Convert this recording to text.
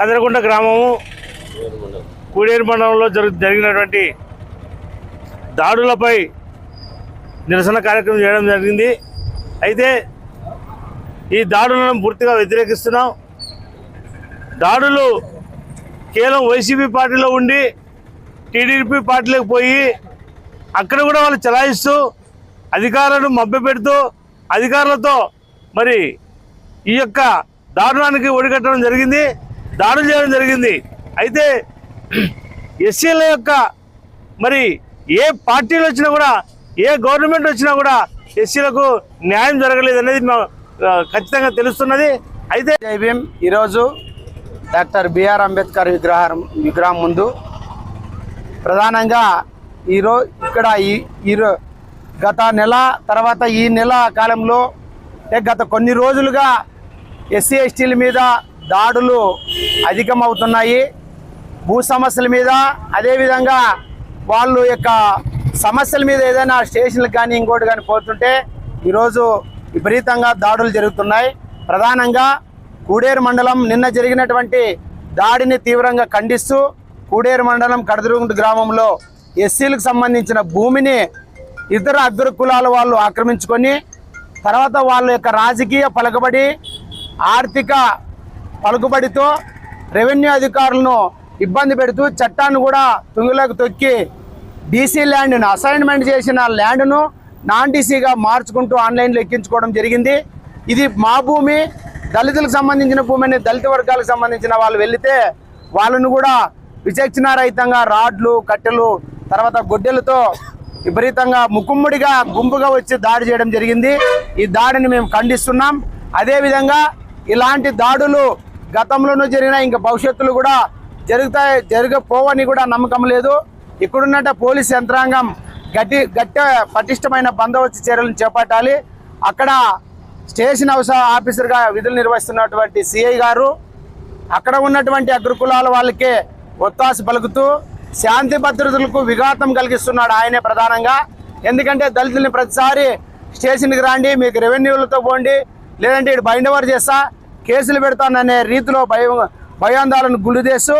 కదరకుంట గ్రామము కూడేరు మండలంలో జరుగు జరిగినటువంటి దాడులపై నిరసన కార్యక్రమం చేయడం జరిగింది. అయితే ఈ దాడులను పూర్తిగా వ్యతిరేకిస్తున్నాం. దాడులు కేవలం వైసీపీ పార్టీలో ఉండి టీడీపీ పార్టీలోకి పోయి అక్కడ కూడా వాళ్ళు చలాయిస్తూ అధికారులను మభ్యపెడుతూ అధికారులతో మరి ఈ యొక్క దారుణానికి ఒడిగట్టడం జరిగింది. దాడులు చేయడం జరిగింది. అయితే ఎస్సీల యొక్క మరి ఏ పార్టీలు వచ్చినా కూడా ఏ గవర్నమెంట్ వచ్చినా కూడా ఎస్సీలకు న్యాయం జరగలేదు అనేది ఖచ్చితంగా తెలుస్తున్నది. అయితే జైభీం ఈరోజు డాక్టర్ బిఆర్ అంబేద్కర్ విగ్రహం విగ్రహం ముందు ప్రధానంగా ఈరో ఇక్కడ ఈ ఈరో గత నెల తర్వాత ఈ నెల కాలంలో గత కొన్ని రోజులుగా ఎస్సీ ఎస్టీల మీద దాడులు అధికమవుతున్నాయి. భూ సమస్యల మీద అదేవిధంగా వాళ్ళు యొక్క సమస్యల మీద ఏదైనా స్టేషన్లకు కానీ ఇంకోటి కానీ పోతుంటే ఈరోజు విపరీతంగా దాడులు జరుగుతున్నాయి. ప్రధానంగా కూడేరు మండలం నిన్న జరిగినటువంటి దాడిని తీవ్రంగా ఖండిస్తూ కూడేరు మండలం కడదురుగుంట గ్రామంలో ఎస్సీలకు సంబంధించిన భూమిని ఇతర అగ్ర కులాల వాళ్ళు ఆక్రమించుకొని తర్వాత వాళ్ళ యొక్క రాజకీయ పలకబడి ఆర్థిక పలుకుబడితో రెవెన్యూ అధికారులను ఇబ్బంది పెడుతూ చట్టాన్ని కూడా తుంగులోకి తొక్కి డీసీ ల్యాండ్ను అసైన్మెంట్ చేసిన ల్యాండ్ను నాన్ డీసీగా మార్చుకుంటూ ఆన్లైన్లో ఎక్కించుకోవడం జరిగింది. ఇది మా భూమి దళితులకు సంబంధించిన భూమిని దళిత వర్గాలకు సంబంధించిన వాళ్ళు వెళితే వాళ్ళను కూడా విచక్షణారహితంగా రాడ్లు కట్టెలు తర్వాత గొడ్డెలతో విపరీతంగా ముకుమ్ముడిగా గుంపుగా వచ్చి దాడి చేయడం జరిగింది. ఈ దాడిని మేము ఖండిస్తున్నాం. అదేవిధంగా ఇలాంటి దాడులు గతంలోనూ జరిగిన ఇంకా భవిష్యత్తులో కూడా జరుగుతాయి జరగపోవని కూడా నమ్మకం లేదు. ఇక్కడున్నట్టు పోలీస్ యంత్రాంగం గట్టి గట్టి పటిష్టమైన బందోబస్తు చర్యలను చేపట్టాలి. అక్కడ స్టేషన్ హౌస్ ఆఫీసర్గా విధులు నిర్వహిస్తున్నటువంటి సిఐ గారు అక్కడ ఉన్నటువంటి అగ్రకులాల వాళ్ళకే ఒత్తాస పలుకుతూ శాంతి భద్రతలకు విఘాతం కలిగిస్తున్నాడు ఆయనే ప్రధానంగా. ఎందుకంటే దళితుల్ని ప్రతిసారి స్టేషన్కి రాండి మీకు రెవెన్యూలతో పోండి లేదంటే ఇటు బైండ్ ఓవర్ చేస్తా. కేసులు పెడతాననే రీతిలో భయం భయాందాలను గురి చేస్తూ